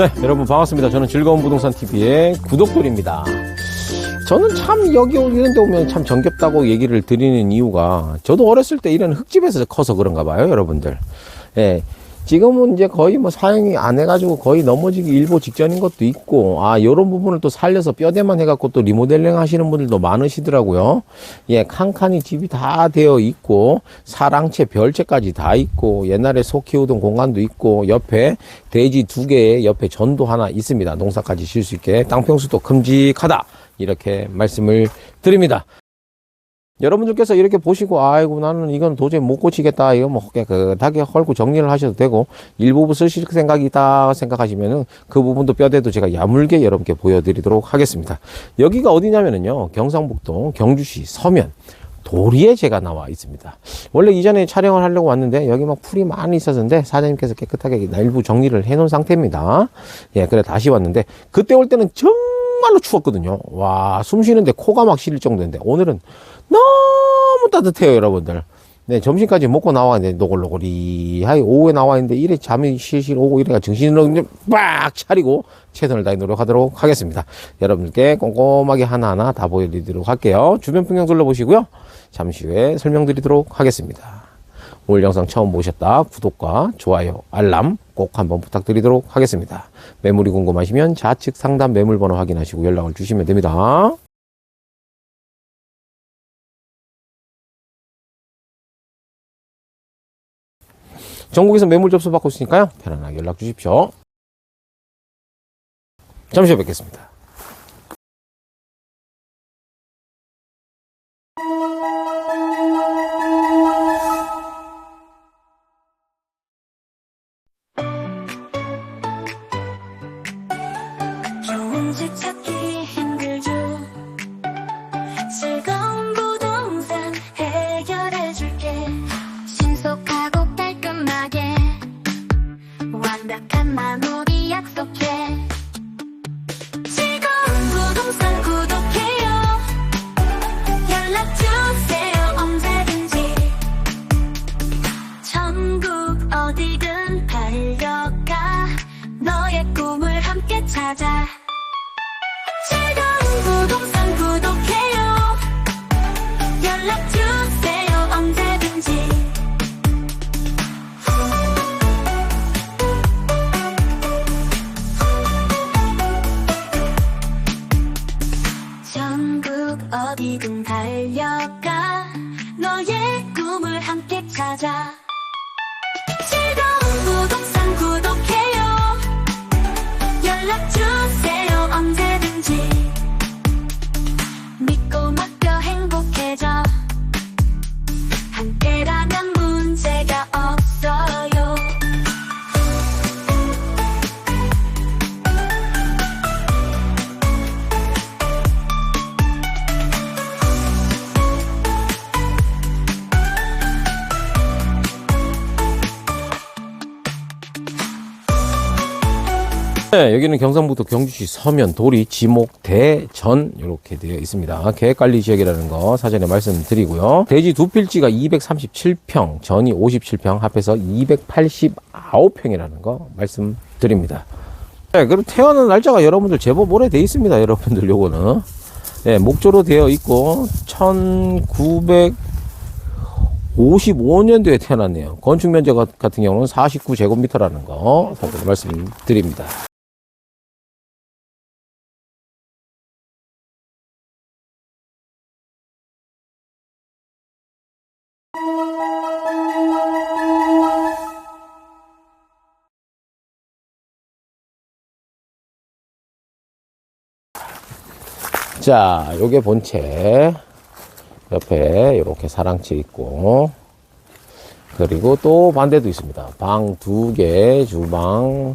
네, 여러분 반갑습니다. 저는 즐거운 부동산 TV의 구독돌입니다. 저는 참 여기 이런 데 오면 참 정겹다고 얘기를 드리는 이유가 저도 어렸을 때 이런 흙집에서 커서 그런가 봐요, 여러분들. 예. 지금은 이제 거의 뭐 사용이 안 해가지고 거의 넘어지기 일보 직전인 것도 있고, 아, 요런 부분을 또 살려서 뼈대만 해갖고 또 리모델링 하시는 분들도 많으시더라고요. 예, 칸칸이 집이 다 되어 있고, 사랑채, 별채까지 다 있고, 옛날에 소 키우던 공간도 있고, 옆에 돼지 두 개에 옆에 전도 하나 있습니다. 농사까지 질수 있게 땅 평수도 큼직하다. 이렇게 말씀을 드립니다. 여러분들께서 이렇게 보시고 아이고 나는 이건 도저히 못 고치겠다 이거 뭐 깨끗하게 헐고 정리를 하셔도 되고 일부분 쓰실 생각이 있다 생각하시면은 그 부분도 뼈대도 제가 야물게 여러분께 보여드리도록 하겠습니다 여기가 어디냐면은요 경상북도 경주시 서면 도리에 제가 나와 있습니다. 원래 이전에 촬영을 하려고 왔는데 여기 막 풀이 많이 있었는데 사장님께서 깨끗하게 일부 정리를 해 놓은 상태입니다. 예, 그래 다시 왔는데 그때 올 때는 정말로 추웠거든요. 와, 숨 쉬는데 코가 막 시릴 정도인데 오늘은 너무 따뜻해요, 여러분들. 네, 점심까지 먹고 나왔는데 노골노골이하게 오후에 나와 있는데 이래 잠이 실실 오고 이래가 정신을 빡 차리고 최선을 다해 노력하도록 하겠습니다. 여러분들께 꼼꼼하게 하나하나 다 보여드리도록 할게요. 주변 풍경 둘러보시고요. 잠시 후에 설명드리도록 하겠습니다. 오늘 영상 처음 보셨다 구독과 좋아요, 알람 꼭 한번 부탁드리도록 하겠습니다. 매물이 궁금하시면 좌측 상단 매물 번호 확인하시고 연락을 주시면 됩니다. 전국에서 매물 접수 받고 있으니까요. 편안하게 연락 주십시오. 잠시 후에 뵙겠습니다. 어디든 달려가 너의 꿈을 함께 찾아. 즐거운 부동산 구독해요. 연락주세요 언제든지. 전국 어디든 달려가 너의 꿈을 함께 찾아 네, 여기는 경상북도 경주시 서면, 도리, 지목, 대전 이렇게 되어 있습니다. 계획관리 지역이라는 거 사전에 말씀드리고요. 대지 두 필지가 237평, 전이 57평, 합해서 289평이라는 거 말씀드립니다. 네, 그리고 태어난 날짜가 여러분들 제법 오래 돼 있습니다. 여러분들 요거는. 네, 목조로 되어 있고 1955년도에 태어났네요. 건축 면적 같은 경우는 49제곱미터라는 거 말씀드립니다. 자, 요게 본체. 옆에 이렇게 사랑채 있고, 그리고 또 반대도 있습니다. 방 두 개, 주방,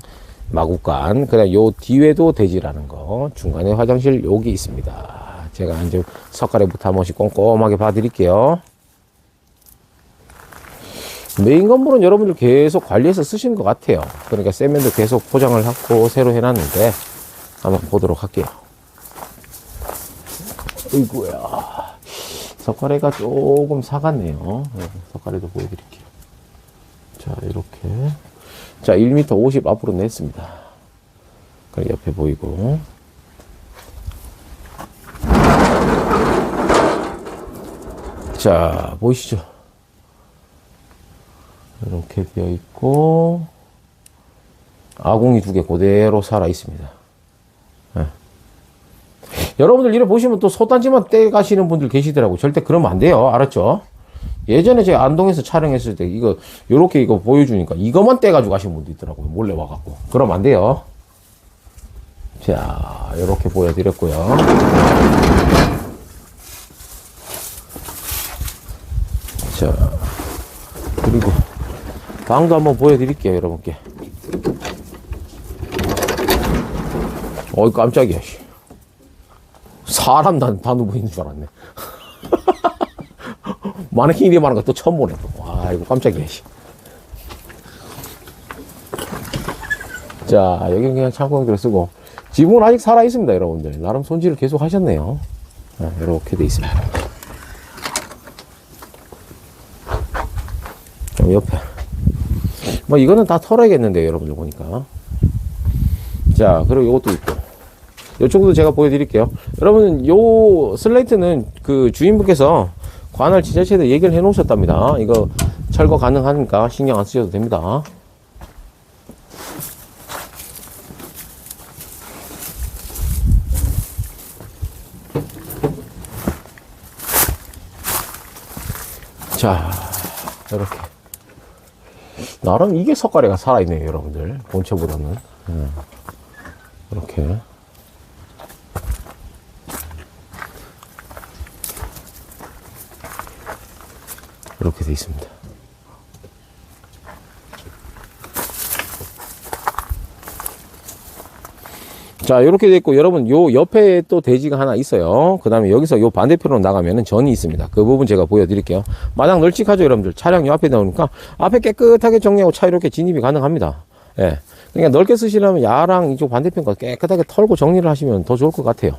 마구간. 그냥 요 뒤에도 돼지라는 거. 중간에 화장실 여기 있습니다. 제가 이제 석가래부터 한 번씩 꼼꼼하게 봐드릴게요. 메인 건물은 여러분들 계속 관리해서 쓰시는 것 같아요. 그러니까 세면도 계속 포장을 하고 새로 해놨는데 한번 보도록 할게요. 어이구야. 석가래가 조금 사갔네요. 네, 석가래도 보여드릴게요. 자, 이렇게. 자, 1m 50 앞으로 냈습니다. 옆에 보이고. 자, 보이시죠? 이렇게 비어 있고, 아궁이 두 개 그대로 살아 있습니다. 예. 여러분들 이래 보시면 또 소단지만 떼 가시는 분들 계시더라고. 절대 그러면 안 돼요. 알았죠? 예전에 제가 안동에서 촬영했을 때 이거 요렇게 이거 보여주니까 이것만 떼가지고 가신 분도 있더라고요. 몰래 와갖고. 그러면 안 돼요. 자, 요렇게 보여드렸고요. 자, 그리고 방도 한번 보여드릴게요, 여러분께. 어이, 깜짝이야, 씨. 사람 난 단우 보이는 줄 알았네. 마네킹 이리 거또 처음 보네. 또. 와, 이거 깜짝이야, 씨. 자, 여기는 그냥 창고용도로 쓰고. 지붕은 아직 살아있습니다, 여러분들. 나름 손질을 계속 하셨네요. 네, 이렇게 돼 있습니다. 좀 옆에. 뭐, 이거는 다 털어야겠는데요, 여러분들 보니까. 자, 그리고 이것도 있고. 이쪽도 제가 보여드릴게요. 여러분, 요 슬레이트는 그 주인분께서 관할 지자체에 얘기를 해 놓으셨답니다. 이거 철거 가능하니까 신경 안 쓰셔도 됩니다. 자, 이렇게. 나름 이게 석가래가 살아있네요, 여러분들. 본체보다는. 예. 이렇게. 이렇게 돼 있습니다. 자, 이렇게 돼 있고, 여러분, 요 옆에 또 대지가 하나 있어요. 그 다음에 여기서 요 반대편으로 나가면은 전이 있습니다. 그 부분 제가 보여드릴게요. 마당 널찍하죠, 여러분들. 차량 요 앞에 나오니까 앞에 깨끗하게 정리하고 차 이렇게 진입이 가능합니다. 예. 그러니까 넓게 쓰시려면 야랑 이쪽 반대편 거 깨끗하게 털고 정리를 하시면 더 좋을 것 같아요.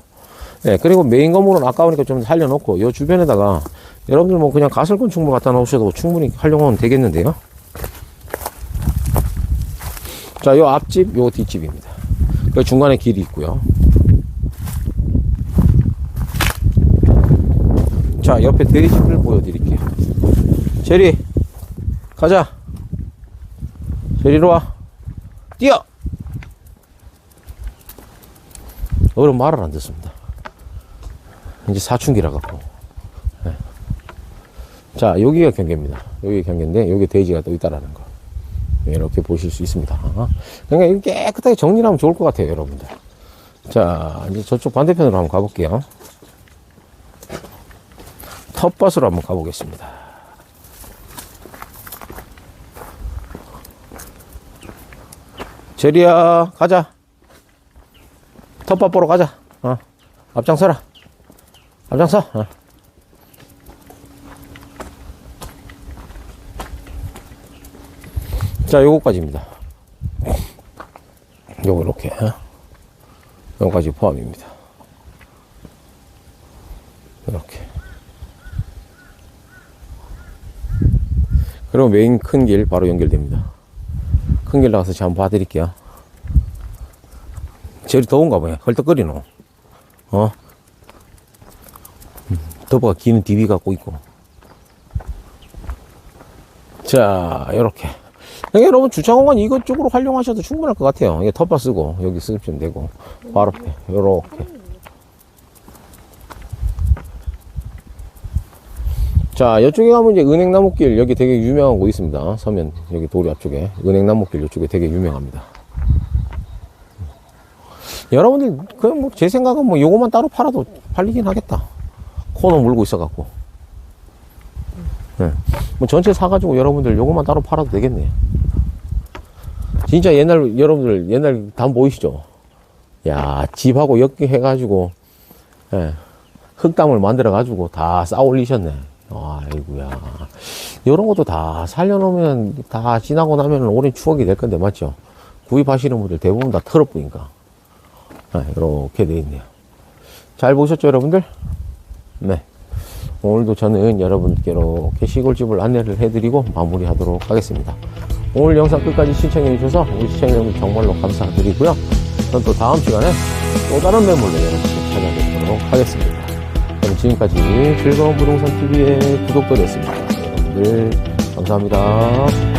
예, 그리고 메인 건물은 아까우니까 좀 살려놓고, 요 주변에다가 여러분들 뭐 그냥 가설 건축물 갖다 놓으셔도 충분히 활용은 되겠는데요. 자, 요 앞집, 요 뒷집입니다. 그 중간에 길이 있고요. 자, 옆에 대집을 보여드릴게요. 제리, 가자. 제리로 와. 뛰어! 어른 말을 안 듣습니다. 이제 사춘기라 갖고. 네. 자, 여기가 경계입니다. 여기 경계인데, 여기 돼지가 또 있다라는 거. 이렇게 보실 수 있습니다. 그러니까 이거 깨끗하게 정리를 하면 좋을 것 같아요, 여러분들. 자, 이제 저쪽 반대편으로 한번 가볼게요. 텃밭으로 한번 가보겠습니다. 제리야, 가자. 텃밭 보러 가자. 어. 앞장서라. 앞장서. 어. 자, 요거까지입니다. 요거 이렇게. 요거까지 포함입니다. 이렇게. 그리고 메인 큰 길 바로 연결됩니다. 큰 길 나가서 한번 봐드릴게요. 제일 더운가 봐요. 헐떡거리노. 어? 음, 더버가 기는 디비 갖고 있고. 자, 요렇게. 그러니까 여러분 주차공간 이것 쪽으로 활용하셔도 충분할 것 같아요. 이게 텃밭 쓰고 여기 쓰시면 되고 바로 앞에 요렇게. 자, 이쪽에 가면 이제 은행나무길 여기 되게 유명한 곳 있습니다. 서면 여기 도리 앞쪽에 은행나무길 이쪽에 되게 유명합니다. 여러분들 그냥 뭐 제 생각은 뭐 요거만 따로 팔아도 팔리긴 하겠다. 코너 물고 있어갖고. 네. 뭐 전체 사가지고 여러분들 요거만 따로 팔아도 되겠네요. 진짜 옛날 여러분들 옛날 담 보이시죠? 야 집하고 엮여해가지고 예, 흙담을 만들어 가지고 다 쌓아 올리셨네. 아이고야. 이런 것도 다 살려놓으면 다 지나고 나면 오랜 추억이 될 건데 맞죠? 구입하시는 분들 대부분 다 털어보니까 아, 이렇게 돼 있네요. 잘 보셨죠 여러분들? 네. 오늘도 저는 여러분께 이렇게 시골집을 안내를 해드리고 마무리하도록 하겠습니다. 오늘 영상 끝까지 시청해 주셔서 우리 시청자 여러분 정말로 감사드리고요. 전또 다음 시간에 또 다른 매물로 여러분께 찾아뵙도록 하겠습니다. 그럼 지금까지 즐거운 부동산 TV의 구독도 됐습니다. 여러분들 감사합니다.